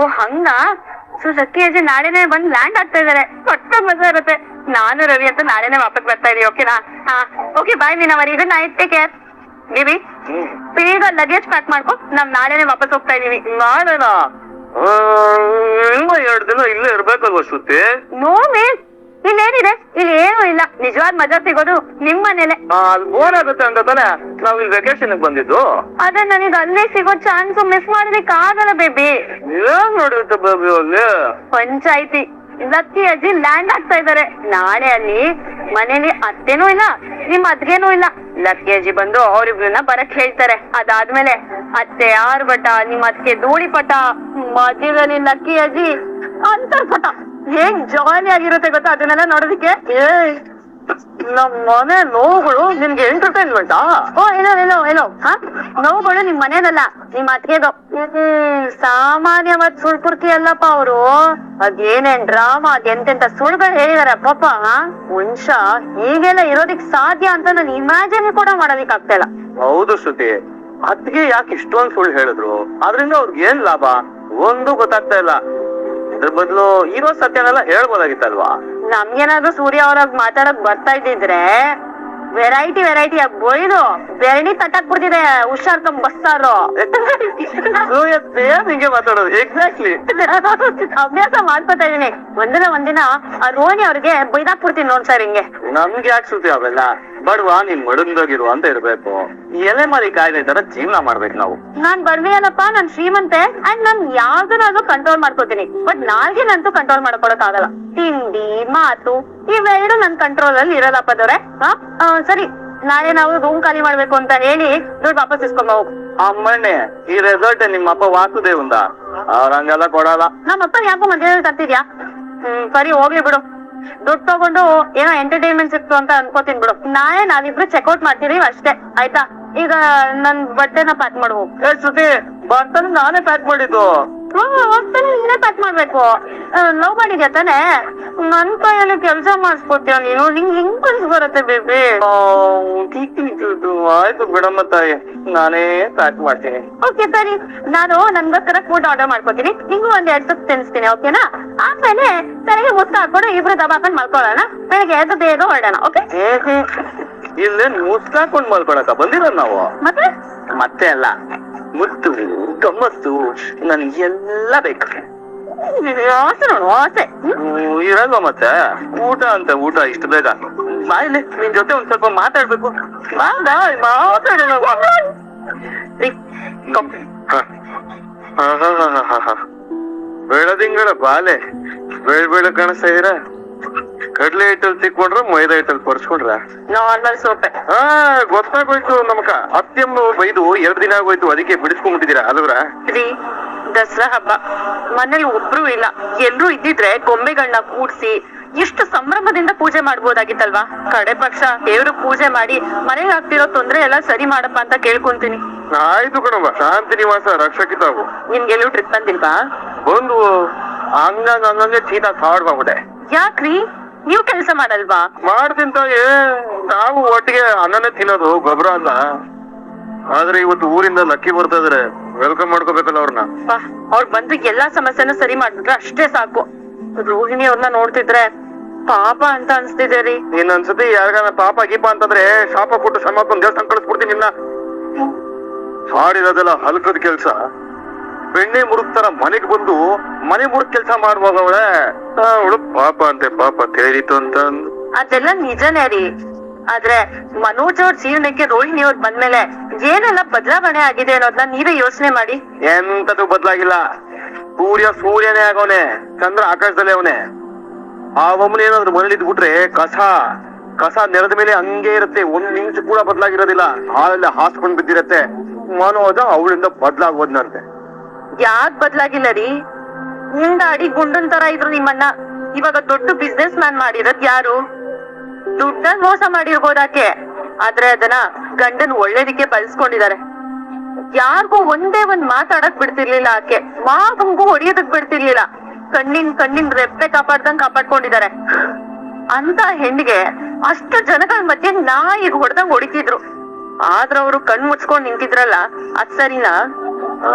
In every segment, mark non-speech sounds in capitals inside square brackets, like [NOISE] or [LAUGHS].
ಓ ಹಂಗ? So lucky ಅಜ್ಜಿ ನಾಳೆನೆ ಬಂದ್ ಲ್ಯಾಂಡ್ ಆಗ್ತಾ ಇದಾರೆ. ಕೊಟ್ಟ ಮಜಾ ಇರುತ್ತೆ. ನಾನು ರವಿ ಅಂತ ನಾಳೆನೆ ವಾಪಸ್ ಬರ್ತಾ ಇದೀವಿ ಓಕೆನಾ ಹಾ okay bye ಮೀನವರಿ good night take care baby ಬೇಗ ಲಗೇಜ್ ಪ್ಯಾಕ್ ಮಾಡ್ಕೊ. ನಾವ್ ನಾಳೆನೆ ವಾಪಸ್ ಹೋಗ್ತಾ ಇದೀವಿ. ನಾಳೆನಾ? ಎರಡು ದಿನ ಇಲ್ಲೇ ಇರ್ಬೇಕಲ್ವ ಶ್ರುತಿ. ನೋ ಮೀನ್ ಇಲ್ಲೇನಿದೆ ಇಲ್ಲಿ ಏನೂ ಇಲ್ಲ. ನಿಜವಾದ ಮಜಾ ಸಿಗೋದು ನಿಮ್ ಮನೇಲೆ. ಆ, ಅಲ್ಲಿ ಬೋರ್ ಆಗುತ್ತೆ ಅಂತ ತಾನೆ? ನಾವ್ ಇಲ್ಲಿ ವೆಕೇಶನ್ ಬಂದಿದ್ದು. ಅದೇ ನನಗೆ ಅಲ್ಲೇ ಸಿಗೋ ಚಾನ್ಸ್ ಮಿಸ್ ಮಾಡೋದಕ್ಕೆ ಆಗಲ್ಲ ಬೇಬಿ ಏನ್ ನೋಡಿರುತ್ತೆ ಬೇಬಿ ಅಲ್ಲಿ? ಪಂಚಾಯ್ತಿ. ಲಕ್ಕಿ ಅಜ್ಜಿ ಲ್ಯಾಂಡ್ ಆಗ್ತಾ ಇದಾರೆ. ನಾಳೆ ಅಲ್ಲಿ ಮನೇಲಿ ಅತ್ತೆನೂ ಇಲ್ಲ ನಿಮ್ ಅದ್ಗೇನೂ ಇಲ್ಲ. ಲಕ್ಕಿ ಅಜ್ಜಿ ಬಂದು ಅವ್ರಿಬ್ರನ್ನ ಬರಕ್ ಹೇಳ್ತಾರೆ. ಅದಾದ್ಮೇಲೆ ಅತ್ತೆ ಆರ್ಭಟ ನಿಮ್ ಅದ್ಕೆ ಧೂಳಿ ಪಟ ಮಧ್ಯದಲ್ಲಿ ಲಕ್ಕಿ ಅಜ್ಜಿ ಅಂತರ್ಪಟ ಹೇಗ್ ಜಾಲಿ ಆಗಿರುತ್ತೆ ಗೊತ್ತಾ? ಅದನ್ನೆಲ್ಲ ನೋಡೋದಕ್ಕೆ? ಏಯ್, ನಮ್ ಮನೆ ನೋವುಗಳು ನಿನ್ಗೆ ಎಂಟರ್ಟೈನ್ಮೆಂಟ್ ಓ, ಏನೋ ಏನೋ ಏನೋ. ಹಾ? ನೋವುಗಳು ನಿಮ್ ಮನೇನಲ್ಲ ನಿಮ್ ಅತ್ಗೆದು ಹ್ಮ್ ಮತ್ ಸುಳ್ಪುರ್ತಿ ಅಲ್ಲಪ್ಪ ಅವರು. ಅದೇನೇನ್ ಡ್ರಾಮಾ, ಅದೆಂತೆಂತ ಸುಳ್ಗಳು ಹೇಳಿದಾರೆ ಪಾಪ ಮನುಷ್ಯ ಹೀಗೆಲ್ಲ ಇರೋದಿಕ್ ಸಾಧ್ಯ ಅಂತ ನಾನು ಇಮ್ಯಾಜಿನ್ ಕೂಡ ಮಾಡೋದಿಕ್ ಆಗ್ತಾ ಇಲ್ಲ. ಹೌದು ಶ್ರುತಿ. ಅದ್ಗೆ ಯಾಕೆ ಇಷ್ಟೊಂದ್ ಸುಳ್ಳು ಹೇಳಿದ್ರು? ಅದ್ರಿಂದ ಅವ್ರಿಗೆ ಏನ್ ಲಾಭ? ಒಂದು ಗೊತ್ತಾಗ್ತಾ ಇಲ್ಲ. ಇದ್ರ ಬದಲು ಇರೋ ಸತ್ಯನೆಲ್ಲ ಹೇಳ್ಬೋದಾಗಿತ್ತಲ್ವಾ? ನಮ್ಗೇನಾದ್ರು ಸೂರ್ಯ ಅವ್ರಾಗ ಮಾತಾಡಕ್ ಬರ್ತಾ ಇದ್ದಿದ್ರೆ ವೆರೈಟಿ ವೆರೈಟಿ ಆಗಿ ಬೊಯ್ದು ಬೆರಣಿ ತಟ್ಟಕ್ ಬಿಡ್ತಿದೆ ಹುಷಾರ್ಕೊಂಡ್ ಬಸ್ಸಾರು ಸೂರ್ಯ ಸೇಮ್ ಹಿಂಗೆ ಮಾತಾಡೋದು ಎಕ್ಸಾಕ್ಟ್ಲಿ ಅಭ್ಯಾಸ ಮಾಡ್ಕೊತಾ ಇದೀನಿ. ಒಂದಿನ ಒಂದಿನ ಆ ರೋಹಿಣಿ ಅವ್ರಿಗೆ ಬೈದಾಕ್ಬಿಡ್ತೀನಿ ನೋಡ್ ಸರ್ ಹಿಂಗೆ. ನಮ್ಗೆ ಯಾಕೆ ಸುದ್ದಿ ಅವೆಲ್ಲ? ಬಡವ ನೀನ್ ಮಡಂದಾಗಿರು ಅಂತ ಇರ್ಬೇಕು. ಎಲೆ ಮರಿ ಕಾಯಿಲೆ ತರ ಜೀವನ ಮಾಡ್ಬೇಕು ನಾವು. ನಾನ್ ಬರ್ವೇನಪ್ಪ ನಾನ್ ಶ್ರೀಮಂತೆ. ಅಂಡ್ ನಾನ್ ಯಾವ್ದನ್ನಾದ್ರೂ ಕಂಟ್ರೋಲ್ ಮಾಡ್ಕೋತೀನಿ. ಬಟ್ ನಾಲ್ಗೆ ನಂತೂ ಕಂಟ್ರೋಲ್ ಮಾಡ್ಕೊಳಕ್ ಆಗಲ್ಲ ತಿಂಡಿ ಮಾತು ಇವೆರಡು ನನ್ ಕಂಟ್ರೋಲ್ ಅಲ್ಲಿ ಇರಲ್ಲಪ್ಪ ದೊರೆ ಹಾ ಸರಿ ನಾಳೆ ನಾವು ರೂಮ್ ಖಾಲಿ ಮಾಡ್ಬೇಕು ಅಂತ ಹೇಳಿ ದುಡ್ಡು ವಾಪಸ್ ಇಸ್ಕೊಂಡ್ ಹೋಗು. ಅಮ್ಮಣ್ಣೆ ಈ ರೆಸಾರ್ಟ್ ನಿಮ್ಮಪ್ಪ ಅಪ್ಪ ವಾಸುದೇವಂದ ಅವ್ರ ಹಂಗೆಲ್ಲ ಕೊಡಲ್ಲ. ನಮ್ಮಪ್ಪ ಯಾಕೋ ಮಧ್ಯದಲ್ಲಿ ತರ್ತಿದ್ಯಾ? ಹ್ಮ್ ಸರಿ ಹೋಗ್ಲಿ ಬಿಡು. ದುಡ್ಡು ತಗೊಂಡು ಏನೋ ಎಂಟರ್ಟೈನ್ಮೆಂಟ್ ಸಿಕ್ತು ಅಂತ ಅನ್ಕೋತೀನಿ ಬಿಡು. ನಾಳೆ ನಾವಿಬ್ರು ಚೆಕ್ಔಟ್ ಮಾಡ್ತೀವಿ ಅಷ್ಟೇ ಆಯ್ತಾ? ಈಗ ನನ್ ಬಟ್ಟೆನ ಪ್ಯಾಕ್ ಮಾಡು. ಏ ಶ್ರುತಿ ಬರ್ತಾನೆ ನಾನೇ ಪ್ಯಾಕ್ ಮಾಡಿದ್ದು. ಹೋಗ್ತಾನೆ ನೀನೇ ಪ್ಯಾಕ್ ಮಾಡ್ಬೇಕು. ಲವ್ ಮಾಡಿದ್ಯಾ ತಾನೆ? ನನ್ ಕೈಯಲ್ಲಿ ಕೆಲಸ ಮಾಡಿಸ್ಕೊತೀಯ ನೀನು? ನಿಂಗ್ ಹಿಂಗ್ ಕನ್ಸ್ ಬರುತ್ತೆ ಬೇಬಿ. ಆಯ್ತು ಬಿಡಮ್ಮ ತಾಯಿ. ನಾನೇ ಪ್ಯಾಕ್ ಮಾಡ್ತೀನಿ. ಓಕೆ ಸರಿ. ನಾನು ನನ್ಗೋಸ್ಕರ ಫುಡ್ ಆರ್ಡರ್ ಮಾಡ್ಕೋತೀನಿ. ನಿಂಗೂ ಒಂದ್ ಎರಡ್ ಸತ್ ತಿನ್ಸ್ತೀನಿ ಓಕೆನಾ ಆಮೇಲೆ ತಲೆಗೆ ಮುತ್ತ ಹಾಕೊಂಡು ಇಬ್ರು ದಬಾಕೊಂಡ್ ಮಲ್ಕೊಳ್ಳೋಣ ಬೆಳಗ್ಗೆ ಎದ್ದು ಬೇಗ ಹೊರಡೋಣ ಓಕೆ ಇಲ್ಲೇ ಮುಸ್ಕಾಕೊಂಡ್ ಮಲ್ಕೊಳಕ ಬಂದಿರೋದ್ ನಾವು? ಮತ್ತೆ? ಮತ್ತೆ ಅಲ್ಲ ಮುತ್ತು ಗಮ್ಮತ್ತು ನನ್ಗೆ ಎಲ್ಲ ಬೇಕು. ಆಸೆ ನೋಡು ಆಸೆ ಇರಲ್ವಾ ಮತ್ತೆ? ಊಟ ಅಂತ ಊಟ ಇಷ್ಟು ಬೇಗ? ಬಾಯಿಲಿ ನಿನ್ ಜೊತೆ ಒಂದ್ ಸ್ವಲ್ಪ ಮಾತಾಡ್ಬೇಕು. ಮಾತಾಡೋಣ. ಬೆಳದಿಂಗಳ ಬಾಲೆ. ಬೆಳ್ ಬೆಳ ಕಾಣಿಸ್ತಾ ಕಡ್ಲೆ ಹಿಟ್ಟಲ್ಲಿ ತಿಕ್ಕೊಂಡ್ರ ಮೈದಾ ಹಿಟ್ಟಲ್ಲಿ ಪರ್ಸ್ಕೊಂಡ್ರ ನಾರ್ಮಲ್ ಸೋಪೆ ಹಾ ಗೊತ್ತಾಗೋಯ್ತು ನಮಕ. ಅತ್ಯಮ್ಮ ಬೈದು ಎರಡ್ ದಿನ ಆಗೋಯ್ತು ಅದಕ್ಕೆ ಬಿಡಿಸ್ಕೊಂಡ್ಬಿಟ್ಟಿದ್ದೀರಾ ಅಲ್ವ್ರ ದಸರಾ ಹಬ್ಬ. ಮನೇಲಿ ಒಬ್ರು ಇಲ್ಲ. ಎಲ್ರು ಇದ್ದಿದ್ರೆ ಗೊಂಬೆಗಳನ್ನ ಕೂಡ್ಸಿ ಇಷ್ಟು ಸಂಭ್ರಮದಿಂದ ಪೂಜೆ ಮಾಡ್ಬೋದಾಗಿತ್ತಲ್ವಾ? ಕಡೆ ಪಕ್ಷ ದೇವ್ರ ಪೂಜೆ ಮಾಡಿ ಮನೆಗೆ ಆಗ್ತಿರೋ ತೊಂದ್ರೆ ಎಲ್ಲ ಸರಿ ಮಾಡಪ್ಪ ಅಂತ ಕೇಳ್ಕೊಂತೀನಿ. ಆಯ್ತು ಕಣವ ಶಾಂತಿ ನಿವಾಸ ರಕ್ಷಕಿತಾವು ನಿನ್ಗೆಲ್ಲೂ ಟ್ರಿಪ್ ಬಂದಿಲ್ವಾ? ಬಂದು ಹಂಗಂಗ ಹಂಗಂಗೆ ಚೀತಾ ಕಾಡ್ಕೊಂಬಿಟ್ಟೆ ಯಾಕ್ರಿ? ನೀವ್ ಕೆಲ್ಸ ಮಾಡಲ್ವಾ? ಮಾಡ್ತಿಂತ ನಾವು ಒಟ್ಟಿಗೆ ಅನ್ನನೇ ತಿನ್ನೋದು ಗೊಬ್ಬರ ಅಲ್ಲ. ಆದ್ರೆ ಇವತ್ತು ಊರಿಂದ ಲಕ್ಕಿ ಬರ್ತಾ ಇದಾರೆ. ವೆಲ್ಕಮ್ ಮಾಡ್ಕೋಬೇಕಲ್ಲ ಅವ್ರನ್ನ. ಅಪ್ಪ, ಅವ್ರ್ ಬಂದು ಎಲ್ಲಾ ಸಮಸ್ಯೆನ ಸರಿ ಮಾಡ್ಬಿಟ್ರೆ ಅಷ್ಟೇ ಸಾಕು. ರೋಹಿಣಿ ಅವ್ರನ್ನ ನೋಡ್ತಿದ್ರೆ ಪಾಪ ಅಂತ ಅನ್ಸ್ತಿದೆ ರೀ. ಇನ್ನೊಂದ್ಸತಿ ಯಾರಿಗಾನ ಪಾಪ ಗೀಪ ಅಂತಂದ್ರೆ ಶಾಪ ಕೊಟ್ಟು ಶಮಾಪನ್ ದೇವಸ್ಥಾನ ಕಳಿಸ್ಬಿಡ್ತೀನಿ ನಿನ್ನ. ಮಾಡಿರೋದೆಲ್ಲ ಹಲ್ಕದ ಕೆಲ್ಸ. ಬೆಣ್ಣೆ ಮುರುಗ್ತಾರ ಮನೆಗ್ ಬಂದು ಮನೆ ಮುರುಗ್ ಕೆಲ್ಸ ಮಾಡುವಾಗ ಅವಳೆ ಅವಳು ಪಾಪ ಅಂತೆ ಪಾಪ ತೇರಿತು ಅಂತ ಅಂದು. ಅದೆಲ್ಲ ನಿಜನೇ ರೀ. ಆದ್ರೆ ಮನೋಜ್ ಅವ್ರ ಜೀವನಕ್ಕೆ ರೋಹಿಣಿ ಅವ್ರು ಬಂದ್ಮೇಲೆ ಏನೆಲ್ಲ ಬದಲಾವಣೆ ಆಗಿದೆ ಅನ್ನೋದನ್ನ ನೀವೇ ಯೋಚನೆ ಮಾಡಿ. ಎಂತದು ಬದ್ಲಾಗಿಲ್ಲ. ಸೂರ್ಯ ಸೂರ್ಯನೇ ಆಗೋನೆ ಚಂದ್ರ ಆಕಾಶದಲ್ಲೇ ಅವನೇ. ಆ ಒಮ್ಮನ ಏನಾದ್ರು ಮರಳಿದ್ ಬಿಟ್ರೆ ಕಸ ಕಸ ನೆಲದ ಮೇಲೆ ಹಂಗೆ ಇರುತ್ತೆ ಒಂದ್ ನಿಮಿಷ ಕೂಡ ಬದ್ಲಾಗಿರೋದಿಲ್ಲ. ಹಾಲಲ್ಲಿ ಹಾಸ್ಕೊಂಡ್ ಬಿದ್ದಿರತ್ತೆ. ಮನೋಜ ಅವಳಿಂದ ಬದ್ಲಾಗೋದ್ನಂತೆ. ಯಾಕ್ ಬದ್ಲಾಗಿಲ್ಲ ರೀ? ಉಂಡಾಡಿ ಗುಂಡನ್ ತರ ಇದ್ರು ನಿಮ್ಮನ್ನ ಇವಾಗ ದೊಡ್ಡ ಬಿಸ್ನೆಸ್ ಮ್ಯಾನ್ ಮಾಡಿರೋದ್ ಯಾರು? ದುಡ್ಡನ್ ಮೋಸ ಮಾಡಿರ್ಬೋದಾಕೆ ಆದ್ರೆ ಅದನ್ನ ಗಂಡನ್ ಒಳ್ಳೇದಿಕ್ಕೆ ಬಳಸ್ಕೊಂಡಿದ್ದಾರೆ ಯಾರಿಗೂ ಒಂದೇ ಒಂದ್ ಮಾತಾಡಕ್ ಬಿಡ್ತಿರ್ಲಿಲ್ಲ ಆಕೆ. ಮಾಗಂಗೂ ಹೊಡಿಯೋದಕ್ ಬಿಡ್ತಿರ್ಲಿಲ್ಲ. ಕಣ್ಣಿನ್ ಕಣ್ಣಿನ್ ರೆಪ್ಪೆ ಕಾಪಾಡ್ದಂಗ್ ಕಾಪಾಡ್ಕೊಂಡಿದ್ದಾರೆ ಅಂತ ಹೆಣ್ಣಿಗೆ ಅಷ್ಟು ಜನಗಳ ಮಧ್ಯೆ ನಾಯಿಗ್ ಹೊಡೆದಂಗ್ ಹೊಡಿತಿದ್ರು. ಆದ್ರ ಅವ್ರು ಕಣ್ ಮುಚ್ಕೊಂಡ್ ನಿಂತಿದ್ರಲ್ಲ, ಅದ್ ಸರಿನಾ?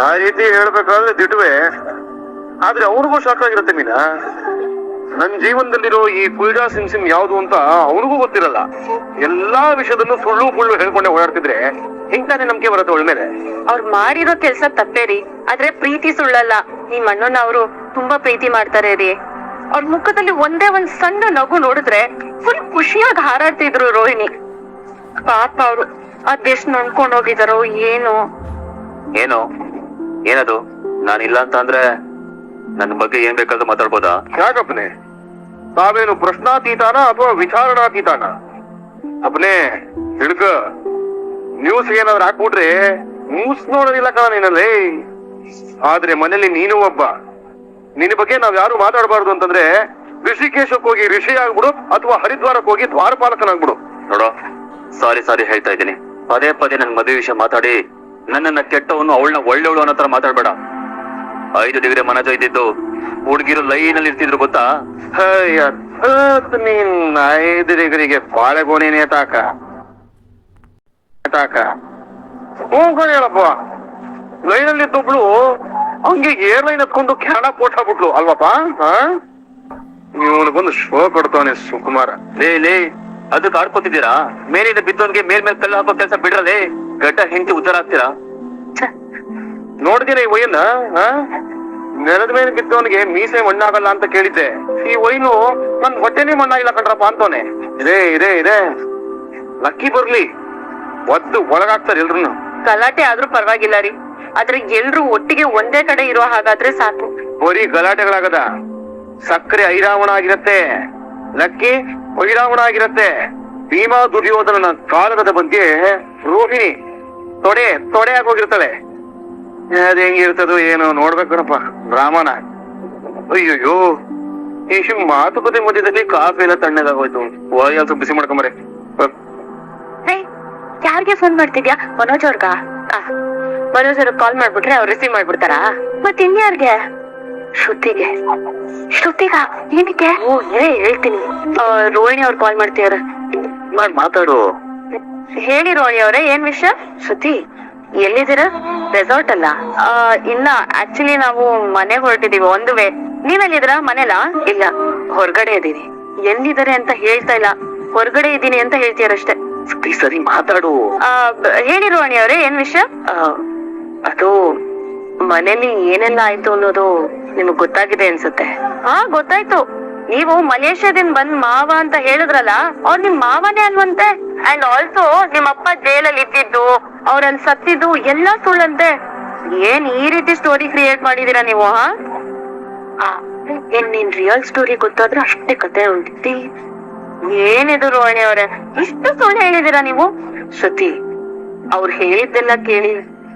ಆ ರೀತಿ ಹೇಳ್ಬೇಕಾದ್ರೆ ದಿಟ್ವೆ. ಆದ್ರೆ ಅವ್ರಿಗೂ ಶಾಕ್ ಆಗಿರುತ್ತೆ ಮೀನಾ? ನನ್ ಜೀವನದಲ್ಲಿರೋ ಈ ಕುಲ್ಜಾ ಸಿಮ್ ಸಿಮ್ ಯಾವ್ದು ಅಂತ ಅವನಿಗೂ ಗೊತ್ತಿರಲ್ಲ. ಎಲ್ಲಾ ವಿಷಯದಲ್ಲೂ ಸುಳ್ಳು ಪುಳ್ಳು ಹೇಳ್ಕೊಂಡೆ ಓಡಾಡ್ತಿದ್ರೆ ಹಿಂಗ್ತಾನೆ ನಮ್ಗೆ ನಂಬಿಕೆ ಬರುತ್ತೆ ಅವಳ ಮೇಲೆ. ಅವ್ರು ಮಾಡಿರೋ ಕೆಲ್ಸ ತಪ್ಪೇ ರೀ. ಆದ್ರೆ ಪ್ರೀತಿ ಸುಳ್ಳಲ್ಲ. ನಿಮ್ ಅಣ್ಣನ ಅವರು ತುಂಬಾ ಪ್ರೀತಿ ಮಾಡ್ತಾರೆ ರೀ. ಅವ್ರ ಮುಖದಲ್ಲಿ ಒಂದೇ ಒಂದ್ ಸಣ್ಣ ನಗು ನೋಡಿದ್ರೆ ಫುಲ್ ಖುಷಿಯಾಗಿ ಹಾರಾಡ್ತಿದ್ರು ರೋಹಿಣಿ. ಪಾಪ ಅವ್ರು. ಅದೆಷ್ಟ್ ನೊಂದ್ಕೊಂಡ್ ಹೋಗಿದಾರೋ ಏನು. ಏನು? ಏನದು? ನಾನಿಲ್ಲ ಅಂತ ಅಂದ್ರೆ ನನ್ನ ಬಗ್ಗೆ ಏನ್ ಬೇಕಾದ್ರೂ ಮಾತಾಡ್ಬೋದಾ? ಯಾಕಪ್ಪನೆ ತಾವೇನು ಪ್ರಶ್ನಾತೀತಾನ ಅಥವಾ ವಿಚಾರಣಾತೀತಾನ? ಅಪ್ಪನೆ ಹಿಡ್ಕ ನ್ಯೂಸ್ ಏನಾದ್ರು ಹಾಕ್ಬಿಟ್ರೆ ನ್ಯೂಸ್ ನೋಡೋದಿಲ್ಲ ಕಣ ನೀನಲ್ಲಿ. ಆದ್ರೆ ಮನೇಲಿ ನೀನು ಒಬ್ಬ. ನಿನ್ನ ಬಗ್ಗೆ ನಾವ್ ಯಾರು ಮಾತಾಡಬಾರ್ದು ಅಂತಂದ್ರೆ ಋಷಿಕೇಶಕ್ಕೆ ಹೋಗಿ ಋಷಿ ಆಗ್ಬಿಡು ಅಥವಾ ಹರಿದ್ವಾರಕ್ಕೆ ಹೋಗಿ ದ್ವಾರಪಾಲಕನಾಗ್ಬಿಡು. ನೋಡೋ ಸಾರಿ ಸಾರಿ ಹೇಳ್ತಾ ಇದ್ದೀನಿ. ಪದೇ ಪದೇ ನನ್ ಮದುವೆ ವಿಷಯ ಮಾತಾಡಿ ನನ್ನನ್ನ ಕೆಟ್ಟವನು ಅವಳನ್ನ ಒಳ್ಳೆಯವಳು ಅನ್ನೋ ತರ ಮಾತಾಡ್ಬೇಡ. ಐದು ಡಿಗ್ರಿ ಮನಜ ಇದ್ದಿದ್ದು. ಹುಡುಗಿರು ಲೈನ್ ಅಲ್ಲಿ ಇರ್ತಿದ್ರು ಗೊತ್ತಾ? ನೀನ್ ಐದು ಡಿಗ್ರಿಗೆ ಬಾಳೆಗೋನೇನೆ ತಾಕ ತಾಕ ಹೋಗ್ಕೊಂಡು ಹೇಳಪ್ಪ. ಅಲ್ಲಿ ಇದ್ದೊಬ್ಳು ಹಂಗೆ ಏರ್ ಲೈನ್ ಹತ್ಕೊಂಡು ಕೆನಡಾ ಪೋಟ್ ಹಾಕ್ಬಿಟ್ಲು. ಅಲ್ವಪ್ಪ? ಇವನಿಗೊಂದು ಶೋ ಕೊಡ್ತಾನೆ ಸುಕುಮಾರ. ಲೇ ಲೇ, ಅದಕ್ಕೆ ಆಡ್ಕೊತಿದ್ದೀರಾ? ಮೇಲಿಂದ ಬಿದ್ದವನ್ಗೆ ಮೇಲ್ ಮೇಲೆ ಕಲ್ಲು ಹಾಕೋ ಕೆಲಸ ಬಿಡ್ರಲೇ? ಗಡ್ಡ ಹೆಂಡತಿ ಉದ್ದಾರ ಆಗ್ತೀರಾ? ನೋಡ್ತೀರ ಈ ವೈನ್ ನೆಲದ ಮೇಲೆ ಬಿದ್ದವನಿಗೆ ಮೀಸೆ ಮಣ್ಣಾಗಲ್ಲ ಅಂತ ಕೇಳಿದ್ದೆ. ಈ ವೈನು ನನ್ ಹೊಟ್ಟೆನೇ ಮಣ್ಣಾಗಿಲ್ಲ ಕಣ್ರಪ್ಪ ಅಂತವನೆ. ಇದೇ ಇದೇ ಇದೇ. ಲಕ್ಕಿ ಬರ್ಲಿ. ಒದ್ದು ಒಳಗಾಗ್ತಾರೆ ಎಲ್ರು ಗಲಾಟೆ ಆದ್ರೂ ಪರವಾಗಿಲ್ಲ ರೀ. ಆದ್ರೆ ಎಲ್ರು ಒಟ್ಟಿಗೆ ಒಂದೇ ಕಡೆ ಇರೋ ಹಾಗಾದ್ರೆ ಸಾಕು. ಬರೀ ಗಲಾಟೆಗಳಾಗದ. ಸಕ್ಕರೆ ಐರಾವಣ ಆಗಿರತ್ತೆ. ಲಕ್ಕಿ ಐರಾವಣ ಆಗಿರತ್ತೆ. ಭೀಮಾ ದುರ್ಯೋಧನನ ಕಾಲದ ಬಗ್ಗೆ ರೋಹಿಣಿ ತೊಡೆ ತೊಡೆ ಆಗೋಗಿರ್ತಾಳೆ ಅದ್ ಹೆಂಗಿರ್ತದೋ ಏನೋ ನೋಡ್ಬೇಕಣಪ್ಪ ಬ್ರಾಹ್ಮಣ. ಅಯ್ಯಯ್ಯೋ ಈ ಮಾತುಕತೆ ಮಧ್ಯದಲ್ಲಿ ಕಾಫಿ ಎಲ್ಲ ತಣ್ಣಗಾಗೋಯ್ತು. ವಾಯ್ ಸ್ವಲ್ಪ ಬಿಸಿ ಮಾಡ್ಕೊಂಬರೆ ಹೇ. ಯಾರಿಗೆ ಫೋನ್ ಮಾಡ್ತಿದ್ಯಾ? ಮನೋಜ್ ಅವ್ರಗ? ಮನೋಜ್ ಅವ್ರಿಗೆ ಕಾಲ್ ಮಾಡ್ಬಿಟ್ರೆ ಅವ್ರು ರಿಸೀವ್ ಮಾಡ್ಬಿಡ್ತಾರಾ? ಮತ್ತೆ ಇನ್ಯಾರ್ಗೆ? ಶ್ರುತಿಗೆ. ಶ್ರುತಿಗ ಏನಕ್ಕೆ ಓ ಏ ಹೇಳ್ತೀನಿ. ಆ, ರೋಹಿಣಿ ಅವ್ರು ಕಾಲ್ ಮಾಡ್ತೀವ್ರ ಮಾಡಿ ಮಾತಾಡು. ಹೇಳಿ ರೋಹಿಣಿ ಅವ್ರೆ ಏನ್ ವಿಷಯ? ಶ್ರುತಿ ಎಲ್ಲಿದ್ದೀರಾ? ರೆಸಾರ್ಟ್ ಅಲ್ಲ. ಇಲ್ಲ ಆಕ್ಚುಲಿ ನಾವು ಮನೆ ಹೊರಟಿದೀವಿ ಒಂದು ವೇ ನೀವೆಲ್ಲಿದ್ದೀರಾ? ಮನೇಲಾ ಇಲ್ಲ ಹೊರಗಡೆ ಇದ್ದೀನಿ ಎಲ್ಲಿದ್ದಾರೆ ಅಂತ ಹೇಳ್ತಾ ಇಲ್ಲ. ಹೊರಗಡೆ ಇದ್ದೀನಿ ಅಂತ ಹೇಳ್ತೀರಷ್ಟೇ. ಸರಿ ಸರಿ ಮಾತಾಡು. ಆ, ಅಣಿ ಹೇಳಿ ಅವರೇ ಏನ್ ವಿಷಯ? ಅದು ಮನೇಲಿ ಏನೆಲ್ಲ ಆಯ್ತು ಅನ್ನೋದು ನಿಮಗ್ ಗೊತ್ತಾಗಿದೆ ಅನ್ಸುತ್ತೆ. ಹಾ ಗೊತ್ತಾಯ್ತು. ನೀವು ಮಲೇಷ್ಯಾದಿಂದ ಬಂದ್ ಮಾವ ಅಂತ ಹೇಳಿದ್ರಲ್ಲ ಅವ್ರು ನಿಮ್ ಮಾವನೇ ಅಲ್ವಂತೆ? ಅಂಡ್ ಆಲ್ಸೋ ನಿಮ್ಮ ಅಪ್ಪ ಜೈಲಲ್ಲಿ ಇದ್ದಿದ್ದು ಅವ್ರಲ್ಲಿ ಸತ್ತಿದ್ದು ಎಲ್ಲ ಸುಳ್ಳಂತೆ. ಏನ್ ಈ ರೀತಿ ಸ್ಟೋರಿ ಕ್ರಿಯೇಟ್ ಮಾಡಿದೀರಾ ನೀವು ಹಾ? ಏನ್ ನಿನ್ ರಿಯಲ್ ಸ್ಟೋರಿ ಗೊತ್ತಾದ್ರೆ ಅಷ್ಟೇ ಕತೆ ಉಂಟಿ. ಏನಿದು ರೋಹಿಣಿ ಅವ್ರೆ? ಇಷ್ಟು ಸುಳ್ಳು ಹೇಳಿದೀರಾ ನೀವು? ಶ್ರುತಿ ಅವ್ರು ಹೇಳಿದ್ದೆಲ್ಲ ಕೇಳಿ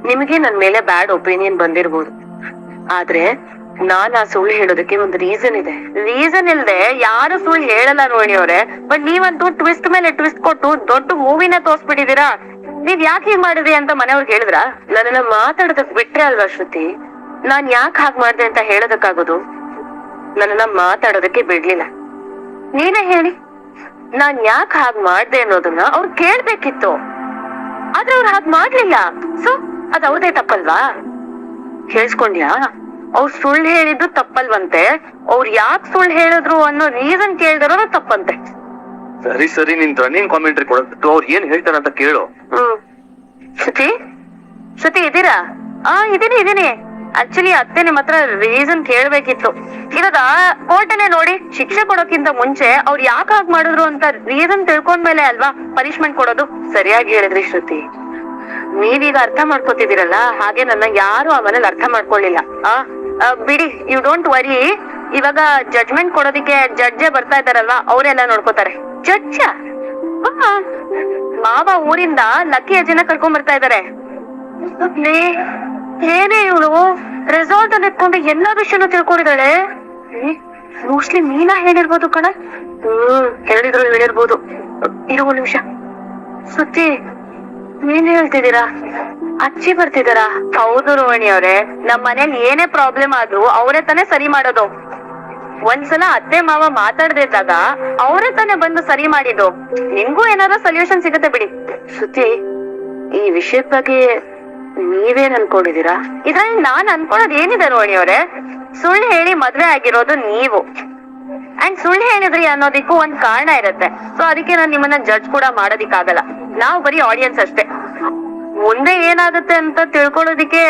ನಿಮಗೆ ನನ್ ಮೇಲೆ ಬ್ಯಾಡ್ ಒಪಿನಿಯನ್ ಬಂದಿರ್ಬೋದು. ಆದ್ರೆ ನಾನ್ ಆ ಸುಳ್ಳು ಹೇಳೋದಕ್ಕೆ ಒಂದು ರೀಸನ್ ಇದೆ. ರೀಸನ್ ಇಲ್ದೆ ಯಾರು ಸುಳ್ಳು ಹೇಳಲ್ಲ ರೋಹಿಣಿ ಅವ್ರೆ? ಬಟ್ ನೀವಂತೂ ಟ್ವಿಸ್ಟ್ ಮೇಲೆ ಟ್ವಿಸ್ಟ್ ಕೊಟ್ಟು ದೊಡ್ಡ ಮೂವಿನ ತೋರ್ಸ್ಬಿಟ್ಟಿದೀರಾ ನೀವ್ ಯಾಕೆ ಹೀಗ್ ಮಾಡಿದ್ರಿ ಅಂತ ಮನೆಯವ್ರಿಗೆ ಹೇಳಿದ್ರ ನನ್ನನ್ನ ಮಾತಾಡೋದಕ್ ಬಿಟ್ರೆ ಅಲ್ವಾ ಶ್ರುತಿ? ನಾನ್ ಯಾಕೆ ಹಾಗ್ ಮಾಡ್ದೆ ಅಂತ ಹೇಳೋದಕ್ಕಾಗೋದು? ನನ್ನನ್ನ ಮಾತಾಡೋದಕ್ಕೆ ಬಿಡ್ಲಿಲ್ಲ. ನೀನೇ ಹೇಳಿ. ನಾನ್ ಯಾಕೆ ಹಾಗ್ ಮಾಡ್ದೆ ಅನ್ನೋದನ್ನ ಅವ್ರು ಕೇಳ್ಬೇಕಿತ್ತು. ಆದ್ರೆ ಅವ್ರು ಹಾಗ್ ಮಾಡ್ಲಿಲ್ಲ. ಸೊ ಅದ್ ಅವ್ರದೇ ತಪ್ಪಲ್ವಾ? ಕೇಳಿಸ್ಕೊಂಡ್ಯಾ ಅವ್ರು ಸುಳ್ಳು ಹೇಳಿದ್ದು ತಪ್ಪಲ್ವಂತೆ. ಅವ್ರು ಯಾಕೆ ಸುಳ್ಳು ಹೇಳಿದ್ರು ಅನ್ನೋ ರೀಸನ್ ಕೇಳಿದಿರೋದು ತಪ್ಪಂತೆ. ಸರಿ ಸರಿ ನಿನ್ ರನ್ನಿಂಗ್ ಕಾಮೆಂಟ್ರಿ ಕೊಡೋದು ಅವ್ರು ಏನ್ ಹೇಳ್ತಾರ ಅಂತ ಕೇಳು. ಹ್ಮ್. ಶ್ರುತಿ ಶ್ರುತಿ ಇದೀರಾ ಆ ಇದೀನಿ ಇದೀನಿ ಆಕ್ಚುಲಿ ಅತ್ತೆ ನಿಮ್ ಹತ್ರ ರೀಸನ್ ಕೇಳ್ಬೇಕಿತ್ತು. ಇವಾಗ ಕೋರ್ಟನೆ ನೋಡಿ ಶಿಕ್ಷೆ ಕೊಡೋಕ್ಕಿಂತ ಮುಂಚೆ ಅವ್ರು ಯಾಕೆ ಹಾಗೆ ಮಾಡಿದ್ರು ಅಂತ ರೀಸನ್ ತಿಳ್ಕೊಂಡ್ಮೇಲೆ ಅಲ್ವಾ ಪನಿಷ್ಮೆಂಟ್ ಕೊಡೋದು? ಸರಿಯಾಗಿ ಹೇಳಿದ್ರಿ ಶ್ರುತಿ. ನೀವೀಗ ಅರ್ಥ ಮಾಡ್ಕೋತಿದ್ದೀರಲ್ಲ ಹಾಗೆ ನನ್ನ ಯಾರು ಆ ಮನೇಲಿ ಅರ್ಥ ಮಾಡ್ಕೊಳ್ಳಿಲ್ಲ. ಆ, ಬಿಡಿ ಯು ಡೋಂಟ್ ವರಿ ಇವಾಗ ಜಡ್ಜ್ಮೆಂಟ್ ಕೊಡೋದಿಕ್ಕೆ ಜಡ್ಜೆ ಬರ್ತಾ ಇದಾರಲ್ವಾ ಅವರೆಲ್ಲ ನೋಡ್ಕೋತಾರೆ. ಜಡ್ಜ ಮಾವ ಊರಿಂದ ಲಕ್ಕಿ ಅಜ್ಜಿನ ಕರ್ಕೊಂಡ್ ಬರ್ತಾ ಇದಾರೆ. ಏನೇ ಇವಳು ರೆಸಾರ್ಟ್ ಅಲ್ಲಿ ಇಟ್ಕೊಂಡು ಎಲ್ಲಾ ವಿಷಯನೂ ತಿಳ್ಕೊಂಡಿದ್ದಾಳೆ. ಮೋಸ್ಟ್ಲಿ ಮೀನಾ ಹೇಳಿರ್ಬೋದು ಕಣ. ಹ್ಮ್, ಹೇಳಿದ್ರು ಹೇಳಿರ್ಬೋದು. ಇರುವ ನಿಮಿಷ. ಸುತ್ತಿ ನೀನ್ ಹೇಳ್ತಿದ್ದೀರಾ? ಅಚ್ಚಿ ಬರ್ತಿದಾರಾ ಹೌದು ರೋಹಿಣಿ ಅವ್ರೆ. ನಮ್ ಮನೇಲಿ ಏನೇ ಪ್ರಾಬ್ಲಮ್ ಆದ್ರೂ ಅವರೇ ತಾನೇ ಸರಿ ಮಾಡೋದು. ಒಂದ್ಸಲ ಅತ್ತೆ ಮಾವ ಮಾತಾಡ್ದಿದ್ದಾಗ ಅವರೇ ತಾನೇ ಬಂದು ಸರಿ ಮಾಡಿದ್ದು. ನಿಮ್ಗೂ ಏನಾರ ಸೊಲ್ಯೂಷನ್ ಸಿಗುತ್ತೆ ಬಿಡಿ. ಸುತಿ ಈ ವಿಷಯದ ಬಗ್ಗೆ ನೀವೇನ್ ಅನ್ಕೊಂಡಿದೀರಾ ಇದ್ರಲ್ಲಿ ನಾನ್ ಅನ್ಕೊಳ್ಳೋದ್ ಏನಿದೆ ರೋಹಿಣಿ ಅವ್ರೆ? ಸುಳ್ಳು ಹೇಳಿ ಮದ್ವೆ ಆಗಿರೋದು ನೀವು. ಅಂಡ್ ಸುಳ್ಳು ಹೇಳಿದ್ರಿ ಅನ್ನೋದಿಕ್ಕೂ ಒಂದ್ ಕಾರಣ ಇರುತ್ತೆ. ಸೊ ಅದಕ್ಕೆ ನಾನು ನಿಮ್ಮನ್ನ ಜಡ್ಜ್ ಕೂಡ ಮಾಡೋದಿಕ್ಕಾಗಲ್ಲ. ನಾವು ಬರೀ ಆಡಿಯನ್ಸ್ ಅಷ್ಟೇ. ಮುಂದೆ ಏನಾಗುತ್ತೆ ಅಂತ ತಿಳ್ಕೊಳ್ಳೋದಿಕ್ಕೆ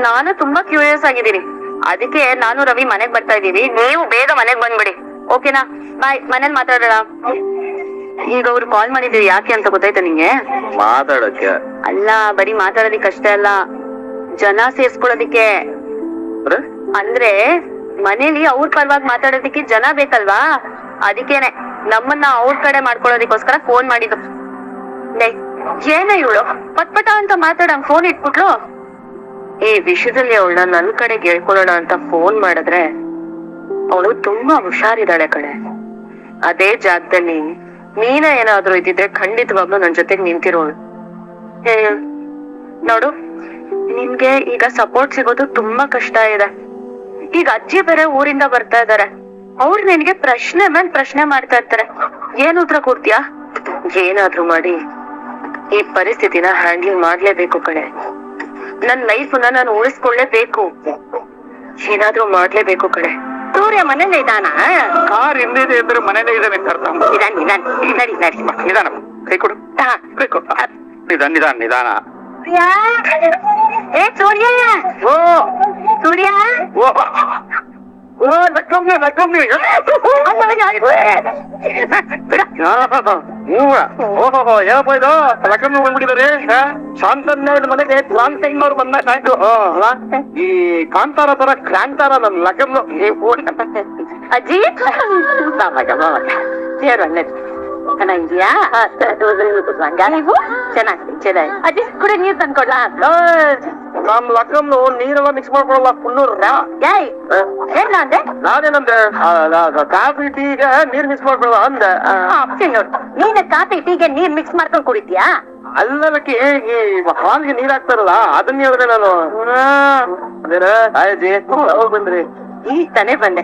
ನಾನು ತುಂಬಾ ಕ್ಯೂರಿಯಸ್ ಆಗಿದ್ದೀನಿ. ಅದಕ್ಕೆ ನಾನು ರವಿ ಮನೆಗ್ ಬರ್ತಾ ಇದೀವಿ ನೀವು ಬೇಗ ಮನೆಗ್ ಬಂದ್ಬಿಡಿ. ಓಕೆನಾ? ಬಾಯ್. ಮನೇಲಿ ಮಾತಾಡೋಣ. ಈಗ ಅವ್ರು ಕಾಲ್ ಮಾಡಿದ್ರು ಯಾಕೆ ಅಂತ ಗೊತ್ತಾಯ್ತಾ ನಿಂಗೆ? ಮಾತಾಡಕ್ಕೆ ಅಲ್ಲ ಬರೀ ಮಾತಾಡೋದಿಕ್ ಅಷ್ಟೇ ಅಲ್ಲ. ಜನ ಸೇರ್ಸ್ಕೊಳ್ಳೋದಿಕ್ಕೆ. ಅಂದ್ರೆ ಮನೇಲಿ ಅವ್ರ ಪರವಾಗಿ ಮಾತಾಡೋದಿಕ್ಕೆ ಜನ ಬೇಕಲ್ವಾ? ಅದಕ್ಕೇನೆ. ನಮ್ಮನ್ನ ಅವ್ರ ಕಡೆ ಮಾಡ್ಕೊಳ್ಳೋದಿಕ್ಕೋಸ್ಕರ ಫೋನ್ ಮಾಡಿದ್ರು ಏನ ಇವಳು? ಪಟ್ಪಟ ಅಂತ ಮಾತಾಡಂಗ್ ಫೋನ್ ಇಟ್ಬಿಟ್ಲು? ಈ ವಿಷಯದಲ್ಲಿ ಅವಳನ್ನ ನನ್ ಕಡೆ ಹೇಳ್ಕೊಳ್ಳೋಣ ಅಂತ ಫೋನ್ ಮಾಡಿದ್ರೆ, ಅವಳು ತುಂಬಾ ಹುಷಾರಿದ್ದಾಳೆ ಕಡೆ ಅದೇ ಜಾಗದಲ್ಲಿ ನೀನ ಏನಾದ್ರೂ ಇದ್ದಿದ್ರೆ ಖಂಡಿತವಾಗ್ಲೂ ನನ್ ಜೊತೆಗ್ ನಿಂತಿರೋಳು ನೋಡು, ನಿನ್ಗೆ ಈಗ ಸಪೋರ್ಟ್ ಸಿಗೋದು ತುಂಬಾ ಕಷ್ಟ ಇದೆ. ಈಗ ಅಜ್ಜಿ ಬೇರೆ ಊರಿಂದ ಬರ್ತಾ ಇದಾರೆ. ಅವ್ರು ನಿನ್ಗೆ ಪ್ರಶ್ನೆ ಮೇಲೆ ಪ್ರಶ್ನೆ ಮಾಡ್ತಾ ಇರ್ತಾರೆ. ಏನ್ ಉತ್ತರ ಕೊಡ್ತೀಯಾ? ಏನಾದ್ರೂ ಮಾಡಿ, ಈ ಪರಿಸ್ಥಿತಿನ ಹ್ಯಾಂಡಲ್ ಮಾಡ್ಲೇಬೇಕು ಕಣೆ. ನನ್ ಲೈಫ್ ನಾನು ಉಳಿಸ್ಕೊಳ್ಳೇಬೇಕು. ಏನಾದ್ರೂ ಮಾಡ್ಲೇಬೇಕು ಕಣೆ. ಸೂರ್ಯ ಮನೇಲೆ ಇದಾನ ಕಾರ್ ಹಿಂದಿದೆ ಅಂದ್ರೆ ಮನೇಲೆ ಇದಾನೆ ಅಂತ ಅರ್ಥ ನಿಧಾನ ನಿಧಾನ ನಡಿ ನಡಿ. ನಿಧಾನ. ಕೈ ಕೊಡು. ಹಾ. ಕೈ ಕೊಡು. ನಿಧಾನ ನಿಧಾನ ನಿಧಾನ. ಸೂರ್ಯ? ಏ ಸೂರ್ಯ? ಓ. ಸೂರ್ಯ? ಓ. ಓ ಲಕ್ಕಮ್ಮಿ ಲಕ್ಕಮ್ಮಿ ಓಹೋ ಏನಪ್ಪ ಇದು ಲಕ್ಕಮ್ಮಿ ಬಂದ್ಬಿಟ್ಟಿದ್ದಾರೆ ಶಾಂತನ್ನ ಮನೆಗೆ ಕ್ರಾಂತಿಂಗ್ ಅವ್ರು ಬಂದಾಗ ಆಯ್ತು ಆ, ಅಲ್ಲ? ಈ ಕಾಂತಾರ ತರ ಕ್ರಾಂತಾರ ನನ್ ಲಕ್ಕಮ್ಮ ಅಜ್ಜಿ [LAUGHS] ಸೇರು ಅಲ್ಲೇ ಚೆನ್ನಾಗಿದ್ಯಾ ಚೆನ್ನಾಗಿ ಚೆನ್ನಾಗಿ ಅಜ್ಜಿ ಕೂಡ ನೀರ್ ತಂದ್ಕೊಡ್ಲಾ ನಮ್ ಲಕ್ಕಮ್ನು ನೀರೆಲ್ಲ ಮಿಕ್ಸ್ ಫುಲ್ಲು ಏಯ್ ಏನ್ ಅಂದೆ? ನಾನೇನಂದೆ? ಕಾಫಿ ಟೀಗೆ ನೀರ್ ಮಿಕ್ಸ್ ಮಾಡ್ಕೊಳಲ್ಲ ಅಂದೆ. ನೀನ್ ಕಾಫಿ ಟೀಗೆ ನೀರ್ ಮಿಕ್ಸ್ ಮಾಡ್ಕೊಂಡ್ ಕುಡಿತೀಯಾ? ಅಲ್ಲದಕ್ಕೆ ಈ ಹಾಲ್ಗೆ ನೀರ್ ಹಾಕ್ತಾರಲ್ಲ ಅದನ್ನ ಹೇಳಿದ್ರೆ ನಾನು. ಅದೇನ? ಹೋಗ್ ಬಂದ್ರಿ. ಈಗ ತಾನೇ ಬಂದೆ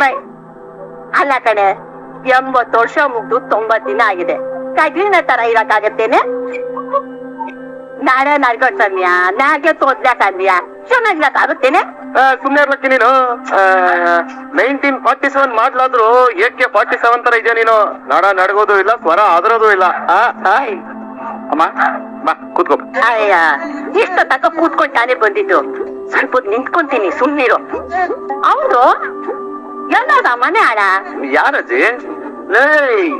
ಫೈನ್ ಅಲ್ಲ ಕಣೆ ಎಂಬತ್ತು ವರ್ಷ ಮುಗ್ದು ತೊಂಬತ್ ದಿನ ಆಗಿದೆ. ಕಗ್ಲಿನ ತರ ಇರಕ್ಕಾಗತ್ತೇನೆ? ನಾಳೆ ನಡ್ಕೊಂಡ್ ಸಂದ್ಯಾ ನಾಗೆ ತೋದ್ಲಾ ಸಂದ್ಯಾ ಆಗುತ್ತೇನೆ ಸುಮ್ನೆ ಇರ್ಲಕ್ಕೆ ನೀನು. ನೈನ್ಟೀನ್ ಫಾರ್ಟಿ ಸೆವೆನ್ ಮಾಡ್ಲಾದ್ರು ಏಕೆ ಫಾರ್ಟಿ ಸೆವೆನ್ ತರ ಇದೆಯಾ ನೀನು? ನಾಡ ನಡ್ಗೋದು ಇಲ್ಲ ಸ್ವರ ಅದರೋದು ಇಲ್ಲ. ಅಮ್ಮ ಬಾ ಕೂತ್ಕೋ. ಅಯ್ಯ ಇಷ್ಟ ತಕ ಕೂತ್ಕೊಂಡ್ ತಾನೇ ಬಂದಿದ್ದು. ಸ್ವಲ್ಪ ಹೊತ್ತು ನಿಂತ್ಕೊಂತೀನಿ ಸುಮ್ನಿರು. ಹೌದು? ಎಲ್ಲದ ಮನೆ ಆಡ ಯಾರಜ್ಜಿ? ಏಯ್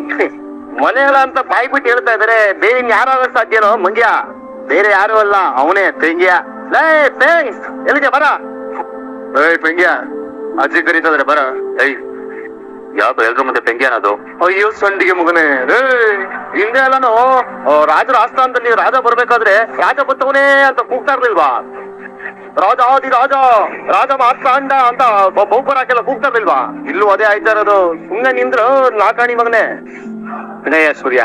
ಮನೆಗಳ ಅಂತ ಬಾಯಿ ಬಿಟ್ಟು ಹೇಳ್ತಾ ಇದಾರೆ. ಬೇರೆ ಯಾರಾಗ ಸಾಧ್ಯನೋ ಮಂಗ್ಯ? ಬೇರೆ ಯಾರು ಅಲ್ಲ ಅವನೇ ಪೆಂಗ್ಯ. ಲೇ ಪೇಂಗ್ಸ್ ಎಲ್ಲಿಗೆ ಬರ. ಏಯ್ ಪೆಂಗ್ಯ ಅಜ್ಜಿ ಕರೀತದ್ರೆ ಬರ. ಏಯ್ ಯಾವ್ದು ಎಲ್ರ ಮುಂದೆ ಬೆಂಕಿ ಅನ್ನೋದು? ಅಯ್ಯೋ ಸಂಡಿಗೆ ಮಗನೇ. ಏಯ್ ಹಿಂದೆ ಎಲ್ಲಾನು ರಾಜರ ಆಸ್ಥಾನದಲ್ಲಿ ರಾಜ ಬರ್ಬೇಕಾದ್ರೆ ರಾಜ ಬತ್ತವನೇ ಅಂತ ಕೂಗ್ತಾ ಇರ್ಲಿಲ್ವಾ? ರಾಜ ಆದಿ ರಾಜ ರಾಜ ಮಾರ್ತಾಂಡ ಅಂತ ಬ- ಬಹುಪರ ಹಾಕೆಲ್ಲ ಕೂಗ್ತಾ ಇರ್ಲಿಲ್ವಾ? ಇಲ್ಲೂ ಅದೇ ಆಯ್ತಾ ಇರೋದು. ಸುಮ್ನೆ ನಿಂದ್ರು ನಾಕಾಣಿ ಮಗನೇ. ವಿನಯ ಸೂರ್ಯ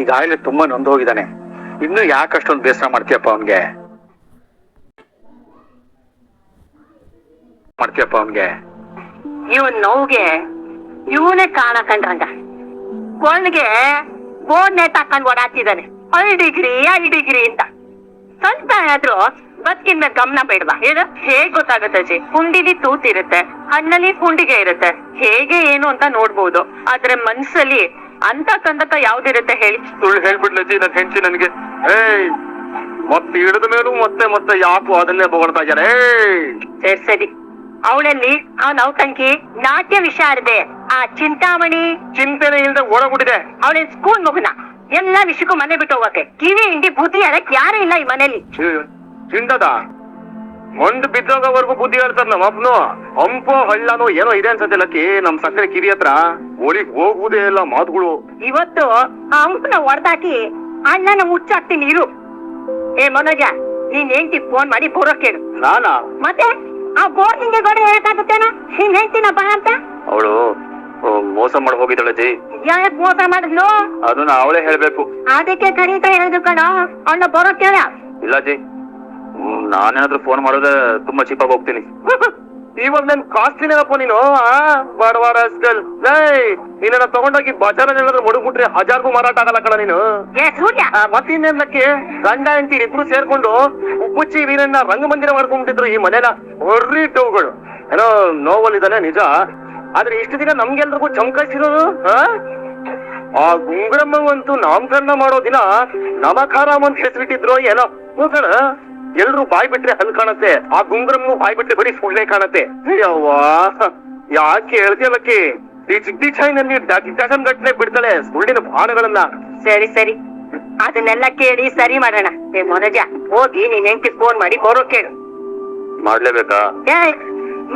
ಈಗಾಗಲೇ ತುಂಬಾ ನೊಂದು ಹೋಗಿದ್ದಾನೆ ಇನ್ನು ಯಾಕಷ್ಟೊಂದು ಬೇಸರ ಮಾಡ್ತೀಯಪ್ಪ ಅವನ್ಗೆ? ಮಾಡ್ತೀಯಪ್ಪ ಅವನ್ಗೆ? ಇವನ್ ನೋವ್ಗೆ ಇವನೇ ಕಾಣ ಕಂಡ್ರಂಗ. ಗೋಲ್ಗೆ ಬೋರ್ಡ್ ನೆಟ್ ಹಾಕೊಂಡ್ ಓಡಾಡ್ತಿದ್ದಾನೆ. ಐ ಡಿಗ್ರಿ ಐ ಡಿಗ್ರಿ ಅಂತ. ಸ್ವಲ್ಪ ಆದ್ರೂ ಬದುಕಿನ ಮೇಲೆ ಗಮನ ಬೇಡವಾ? ಹೇಳು ಹೇಗ್ ಗೊತ್ತಾಗುತ್ತೆ ಅಜ್ಜಿ? ಪುಂಡಿಲಿ ತೂತಿರುತ್ತೆ ಹಣ್ಣಲ್ಲಿ ಹುಂಡಿಗೆ ಇರುತ್ತೆ. ಹೇಗೆ ಏನು ಅಂತ ನೋಡ್ಬೋದು. ಆದ್ರೆ ಮನ್ಸಲ್ಲಿ ಅಂತ ಕಂದಕ ಯಾವ್ದಿರುತ್ತೆ ಹೇಳಿ? ಸುಳ್ಳು ಹೇಳ್ಬಿಡ್ಲಜ್ಜಿ ನನ್ ಹೆಂಡತಿ ನನ್ಗೆ. ಏಯ್ ಮತ್ತೆ ಹಿಡಿದ ಮೇಲೂ ಮತ್ತೆ ಮತ್ತೆ ಯಾಕೋ ಅದನ್ನೇ ಬೊಗಳ್ತಾ ಇದ್ದಾರೆ. ಏಯ್. ಸರಿ ಸರಿ. ಅವಳಲ್ಲಿ ಆ ನೌಕಂಕಿ ನಾಟ್ಯ ವಿಶಾರದೆ ಆ ಚಿಂತಾಮಣಿ ಚಿಂತನೆ ಇಲ್ದ ಓಡೋಗ್ಬಿಟ್ಟಿದೆ ಅವಳಿನ ಸ್ಕೂಲ್ ಮಗುನ? ಎಲ್ಲಾ ವಿಷಯಕ್ಕೂ ಮನೆ ಬಿಟ್ಟು ಹೋಗಕ್ಕೆ. ಕಿವಿ ಹಿಂಡಿ ಬುದ್ಧಿ ಹೇಳಕ್ ಯಾರು ಇಲ್ಲ ಈ ಮನೇಲಿ. ಚಿಂತದ. ಒಂದು ಬಿದ್ದೋಗೋವರೆಗೂ ಬುದ್ಧಿ ಹೇಳ್ತಾರ ನಮ್ಮ ಅಪ್ಪನು. ಹಂಪೋ ಹಳ್ಳನೋ ಏನೋ ಇದೆ ಅನ್ಸತ್ತೆ ಲಕ್ಕಿ ನಮ್ ಸಕ್ಕರೆ ಕಿರಿ ಹತ್ರ. ಒಳಿಗ್ ಹೋಗುವುದೇ ಇಲ್ಲ ಮಾತುಗಳು. ಇವತ್ತು ಆ ಹಂಪನ ಹೊಡೆದಾಕಿ ಅಣ್ಣನ ಮುಚ್ಚಾಕ್ತೀನಿ ಇರು ಏ ಮನೋಜ ನೀನ್ ಹೆಂಡತಿ ಫೋನ್ ಮಾಡಿ ಬರೋಕ್ ಹೇಳು ನಾನಾ? ಮತ್ತೆ ಆ ಬೋರ್ ನಿಂಗೆ ಗೋಡೆ ಏನ ನೀನ್ ಹೆಂಡತಿನ ಬಾ ಅಂತ? ಅವಳು ಮೋಸ ಮಾಡಿ ಹೋಗಿದ್ದಾಳೆ ಜಿ. ಯಾಕೆ ಮೋಸ ಮಾಡಿದ್ಲು? ಅದನ್ನ ಅವಳೇ ಹೇಳ್ಬೇಕು. ಅದಕ್ಕೆ ಕರೀತಾ ಹೇಳಿದ್ರು ಕಣ. ಅವಳ ಬರೋ ಕೇಳ. ಇಲ್ಲ ಜಿ. ನಾನೇನಾದ್ರೂ ಫೋನ್ ಮಾಡೋದ ತುಂಬಾ ಚಿಪ್ಪ ಹೋಗ್ತೀನಿ. [LAUGHS] ಇವಾಗ ನನ್ ಕಾಸ್ಟ್ಲಿನೇನಪ್ಪ ನೀನು? ಆ ಏಯ್ ನೀನ ತಗೊಂಡೋಗಿ ಬಜಾರ್ ಏನಾದ್ರು ಮಡುಗ್ಬಿಟ್ರೆ ಹಜಾರ್ಗೂ ಮಾರಾಟ ಆಗಲ್ಲ ಕಣ ನೀನು. ಮತ್ತಿನ್ನೇನಕ್ಕೆ ಗಂಡ ಹೆಂಡತಿ ಇಬ್ರು ಸೇರ್ಕೊಂಡು ಉಪ್ಪುಚ್ಚಿ ವೀರನ್ನ ರಂಗಮಂದಿರ ಮಾಡ್ಕೊಂಡ್ಬಿಟ್ಟಿದ್ರು ಈ ಮನೆನ. ಹೊರ್ರಿ ಟೌಗಳು. ಏನೋ ನೋವಲ್ಲಿದ್ದಾನೆ ನಿಜ. ಆದ್ರೆ ಇಷ್ಟು ದಿನ ನಮ್ಗೆಲ್ರಿಗೂ ಚಮಕಾಯಿಸಿರೋದು ಆ? ಗುಂಗುರಮ್ಮಂತೂ ನಾಮಕರಣ ಮಾಡೋ ದಿನ ನಮಕಾರಾಮ್ ಅಂತ ಹೆಸರಿಟ್ಟಿದ್ರು ಏನೋ. ಹೋಗೋಣ ಎಲ್ರು ಬಾಯ್ ಬಿಟ್ರೆ ಹಲ್ ಕಾಣತ್ತೆ. ಆ ಗುಂಗ್ರಮ್ಮು ಬಾಯ್ ಬಿಟ್ರೆ ಬರೀ ಸುಳ್ಳೆ ಕಾಣತ್ತೆ. ಯವ್ವಾ. ಯಾಕೆ ಹೇಳ್ತೀಯಲ್ಲಕ್ಕಿ ಈ ಚಿಕ್ಕಿ ಚಾಯ್ನಲ್ಲಿ ಡಜನ್ ಗಟ್ಲೆ ಬಿಡ್ತಾಳೆ ಸುಳ್ಳಿನ ಬಾಣಗಳನ್ನ ಸರಿ ಸರಿ. ಅದನ್ನೆಲ್ಲ ಕೇಳಿ ಸರಿ ಮಾಡೋಣ. ಏ ಮೊನಜ ಹೋಗಿ ನೀನ್ ಹೆಂಡತಿ ಫೋನ್ ಮಾಡಿ ಬರೋ ಕೇಳು. ಮಾಡ್ಲೇಬೇಕಾ?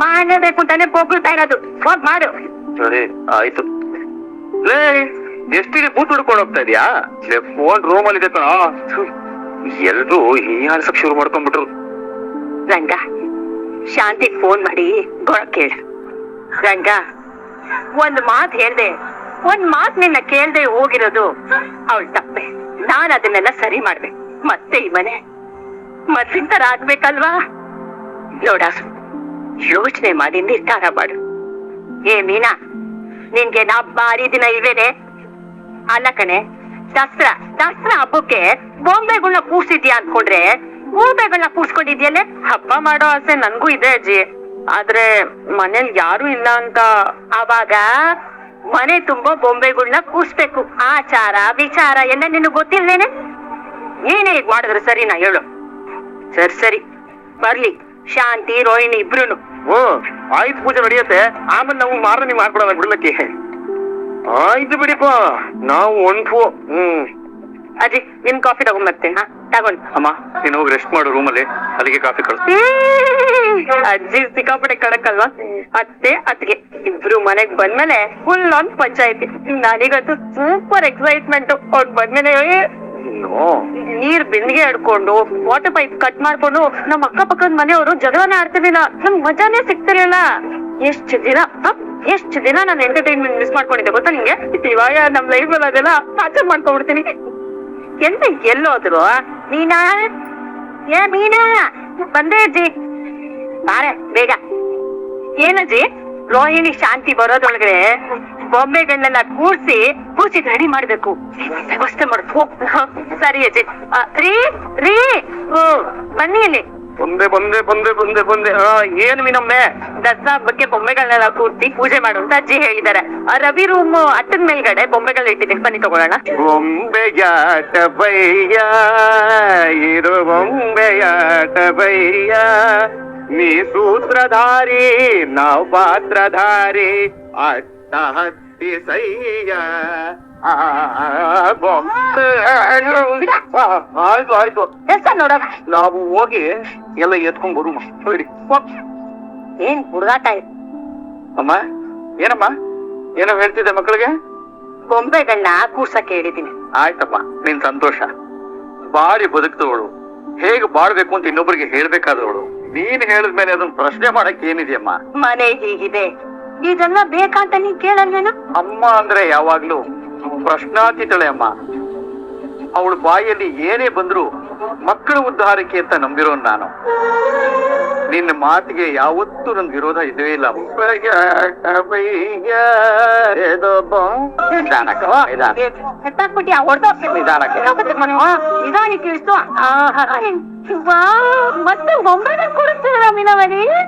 ಮಾಡಬೇಕು ಅಂತಾನೆ ಹೋಗ್ತಾ ಇರೋದು. ಫೋನ್ ಮಾಡು. ಸರಿ ಆಯ್ತು. ಲೇ ಎಷ್ಟಿಗೆ ಬೂತ್ ಹುಡ್ಕೊಂಡು ಹೋಗ್ತಾ ಇದೀಯಾ? ಫೋನ್ ರೂಮ್ ಅಲ್ಲಿ ಇದೆ ಕಣ. ಎಲ್ರು ಹೀಯಾಳ್ಸಕ್ ಶುರು ಮಾಡ್ಕೊಂಡ್ಬಿಟ್ರು. ರಂಗ ಶಾಂತಿಗ್ ಫೋನ್ ಮಾಡಿ ಗೊಳ ಕೇಳ. ರಂಗ ಒಂದ್ ಮಾತ್ ಹೇಳ್ದೆ. ಒಂದ್ ಮಾತ್ ನಿನ್ನ ಕೇಳ್ದೆ ಹೋಗಿರೋದು ಅವಳು ತಪ್ಪೆ. ನಾನ್ ಅದನ್ನೆಲ್ಲ ಸರಿ ಮಾಡ್ಬೇಕು ಮತ್ತೆ ಈ ಮನೆ ಮೊದ್ಲಿನ ತರ ಆಗ್ಬೇಕಲ್ವಾ? ನೋಡ ಯೋಚನೆ ಮಾಡಿ ನಿರ್ಧಾರ ಮಾಡು. ಏ ಮೀನಾ ನಿನ್ಗೆ ನಾ ಬಾರಿ ದಿನ ಇವೇನೆ ಅಲ್ಲ ಕಣೆ ದಸರಾ ದಸರಾ ಹಬ್ಬಕ್ಕೆ ಬೊಂಬೆಗಳನ್ನ ಕೂರ್ಸಿದ್ಯಾ ಅನ್ಕೊಂಡ್ರೆ? ಬೊಂಬೆಗಳನ್ನ ಕೂರ್ಸ್ಕೊಂಡಿದ್ಯಲ್ಲೇ ಹಬ್ಬ ಮಾಡೋ ಆಸೆ ನನ್ಗೂ ಇದೆ ಅಜ್ಜಿ. ಆದ್ರೆ ಮನೇಲಿ ಯಾರು ಇಲ್ಲ ಅಂತ. ಅವಾಗ ಮನೆ ತುಂಬಾ ಬೊಂಬೆಗಳನ್ನ ಕೂರ್ಸ್ಬೇಕು. ಆಚಾರ ವಿಚಾರ ಎಲ್ಲ ನಿನಗ್ ಗೊತ್ತಿಲ್ವೇನೆ? ಏನೇ ಈಗ ಮಾಡಿದ್ರು ಸರಿನಾ ಹೇಳು. ಸರಿ ಸರಿ. ಬರ್ಲಿ. ಶಾಂತಿ ರೋಹಿಣಿ ಇಬ್ರುನು. ಹ್ಮ್ ಆಯ್ತು ಪೂಜೆ ನಡೆಯುತ್ತೆ. ಆಮೇಲೆ ನಾವು ಮಾರನಿ ಮಾಡ್ಕೊಡೋಣ ಬಿಡ್ಲಕ್ಕೆ. ಆಯ್ತು ಬಿಡಿಪ್ಪ. ನಾವು ಒಂಟು ಹ್ಮ್. ಅಜ್ಜಿ ನಿನ್ ಕಾಫಿ ಮತ್ತೆ ಹಾ? ತಗೊಂಡ್. ಅಮ್ಮ ನೀನು ಹೋಗಿ ರೆಸ್ಟ್ ಮಾಡು ರೂಮಲ್ಲಿ ಅಲ್ಲಿಗೆ ಕಾಫಿ ಕಳಿಸ್ ಅಜ್ಜಿ ಸಿಕ್ಕಾಪಟ್ಟೆ ಕಡಕಲ್ವಾ ಅತ್ತೆ ಅತ್ತಿಗೆ. ಇಬ್ರು ಮನೆಗ್ ಬಂದ್ಮೇಲೆ ಫುಲ್ ಆನ್ ಪಂಚಾಯತಿ. ನನಗಂತೂ ಸೂಪರ್ ಎಕ್ಸೈಟ್ಮೆಂಟ್ ಅವ್ರು ಬಂದ್ಮೇಲೆ ನೀರ್ ಬಿಂದಿಗೆ ಹಿಡ್ಕೊಂಡು ವಾಟರ್ ಪೈಪ್ ಕಟ್ ಮಾಡ್ಕೊಂಡು, ನಮ್ ಅಕ್ಕಪಕ್ಕದ ಮನೆಯವರು ಜಗಳನ ಆಡ್ತಿರ್ಲಿಲ್ಲ. ನಮ್ ಮಜಾನೇ ಸಿಗ್ತಿರ್ಲಿಲ್ಲ. ಎಷ್ಟ್ ದಿನ? ಎಷ್ಟ್ ದಿನ ನಾನು ಎಂಟರ್ಟೈನ್ಮೆಂಟ್ ಮಿಸ್ ಮಾಡ್ಕೊಂಡಿದ್ದೆ ಗೊತ್ತಾ ನಿಂಗೆ? ಇವಾಗ ನಮ್ ಲೈಫ್ ಅಲ್ಲಿ ಅದೆಲ್ಲ ಆಚರ್ ಮಾಡ್ಕೊಂಡ್ಬಿಡ್ತೀನಿ. ಎಂತ ಎಲ್ಲೋದ್ರು ಮೀನಾ? ಏ, ಮೀನಾ? ಬಂದೆ ಅಜ್ಜಿ. ಬಾರೆ, ಬೇಗ. ಏನಜ್ಜಿ? ರೋಹಿಣಿ ಶಾಂತಿ ಬರೋದೊಳಗಡೆ ಬೊಂಬೆಗಳನ್ನೆಲ್ಲ ಕೂರ್ಸಿ ಕೂರ್ಸಿ ರೆಡಿ ಮಾಡ್ಬೇಕು. ವ್ಯವಸ್ಥೆ ಮಾಡ್ಬೇಕು. ಸರಿ ಅಜ್ಜಿ ಆ, ರೀ ರೀ ಬನ್ನಿ ಇಲ್ಲಿ. ಬಂದೆ ಬಂದೆ ಬಂದೆ ಬಂದೆ ಬಂದೆ. ಏನ್ ಮೀನಮ್ಮೆ ದಸರಾ ಬಗ್ಗೆ ಬೊಂಬೆಗಳನ್ನೆಲ್ಲ ಕೂರ್ತಿ ಪೂಜೆ ಮಾಡು ಅಂತ ಅಜ್ಜಿ ಹೇಳಿದ್ದಾರೆ. ಆ ರವಿ ರೂಮ್ ಅಟ್ಟದ ಮೇಲ್ಗಡೆ ಬೊಂಬೆಗಳು ಇಟ್ಟಿದ್ದೀನಿ ಬನ್ನಿ ತಗೊಳ್ಳೋಣ. ಬೊಂಬೆಯಾಟ ಬಯ್ಯ ಇರು ಬೊಂಬೆಯಾಟ ಬಯ್ಯ. ನೀ ಸೂತ್ರಧಾರಿ ನಾವು ಪಾತ್ರಧಾರಿ. ಅಟ್ಟ ಹತ್ತಿ ಸಯ್ಯ ಆ, ಬೊಂಬೆ ಆಯ್ತು ಆಯ್ತು ಎಷ್ಟ ನಾವು ಹೋಗಿ ಎಲ್ಲ ಎತ್ಕೊಂಡ್ ಬರುವ ಹೇಳಿ ಏನ್ ಹುಡುಗಾಟ ಅಮ್ಮ ಏನಮ್ಮ ಏನೋ ಹೇಳ್ತಿದ್ದೆ ಮಕ್ಕಳಿಗೆ ಬೊಂಬೆಗಳನ್ನ ಕೂರ್ಸಕ್ಕೆ ಹೇಳಿದ್ದೀನಿ ಆಯ್ತಪ್ಪ ನಿನ್ ಸಂತೋಷ ಬಾರಿ ಬದುಕ್ತವಳು ಹೇಗ್ ಬಾಳ್ಬೇಕು ಅಂತ ಇನ್ನೊಬ್ಬರಿಗೆ ಹೇಳ್ಬೇಕಾದವಳು ನೀನ್ ಹೇಳಿದ್ಮೇಲೆ ಅದನ್ನ ಪ್ರಶ್ನೆ ಮಾಡಕ್ ಏನಿದೆಯಮ್ಮ ಮನೆ ಹೀಗಿದೆ ಇದೆಲ್ಲ ಬೇಕಂತ ನೀ ಕೇಳಲ್ವೇನು? ಅಮ್ಮ ಅಂದ್ರೆ ಯಾವಾಗ್ಲೂ ಪ್ರಶ್ನಾತೀತಳೆ ಅಮ್ಮ. ಅವಳು ಬಾಯಲ್ಲಿ ಏನೇ ಬಂದ್ರು ಮಕ್ಕಳ ಉದ್ಧಾರಕ್ಕೆ ಅಂತ ನಂಬಿರೋನ್ ನಾನು. ನಿನ್ನ ಮಾತಿಗೆ ಯಾವತ್ತೂ ನನ್ ವಿರೋಧ ಇದೇ ಇಲ್ಲ.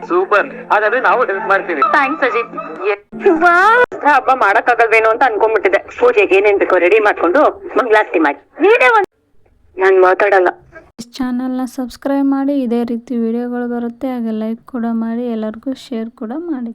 ಸೂಪರ್. ಹಾಗಾದ್ರೆ ನಾವು ಹೆಲ್ಪ್ ಮಾಡ್ತೀವಿ. ಥ್ಯಾಂಕ್ಸ್ ಅಜಿತ್. ಹಬ್ಬ ಮಾಡಕ್ಕಾಗಲ್ವೇನೋ ಅಂತ ಅನ್ಕೊಂಡ್ಬಿಟ್ಟಿದೆ ಪೂಜೆಗೆ ಏನೇನ್ ಬೇಕೋ ರೆಡಿ ಮಾಡ್ಕೊಂಡು ಮಂಗ್ಲಾಸ್ತಿ ಮಾಡಿ. ನೀನೇ ಒಂದ್ ನಾನ್ ಮಾತಾಡಲ್ಲ. ಚಾನಲ್ನ ಸಬ್ಸ್ಕ್ರೈಬ್ ಮಾಡಿ. ಇದೇ ರೀತಿ ವಿಡಿಯೋಗಳು ಬರುತ್ತೆ. ಹಾಗೆ ಲೈಕ್ ಕೂಡ ಮಾಡಿ. ಎಲ್ಲರಿಗೂ ಶೇರ್ ಕೂಡ ಮಾಡಿ.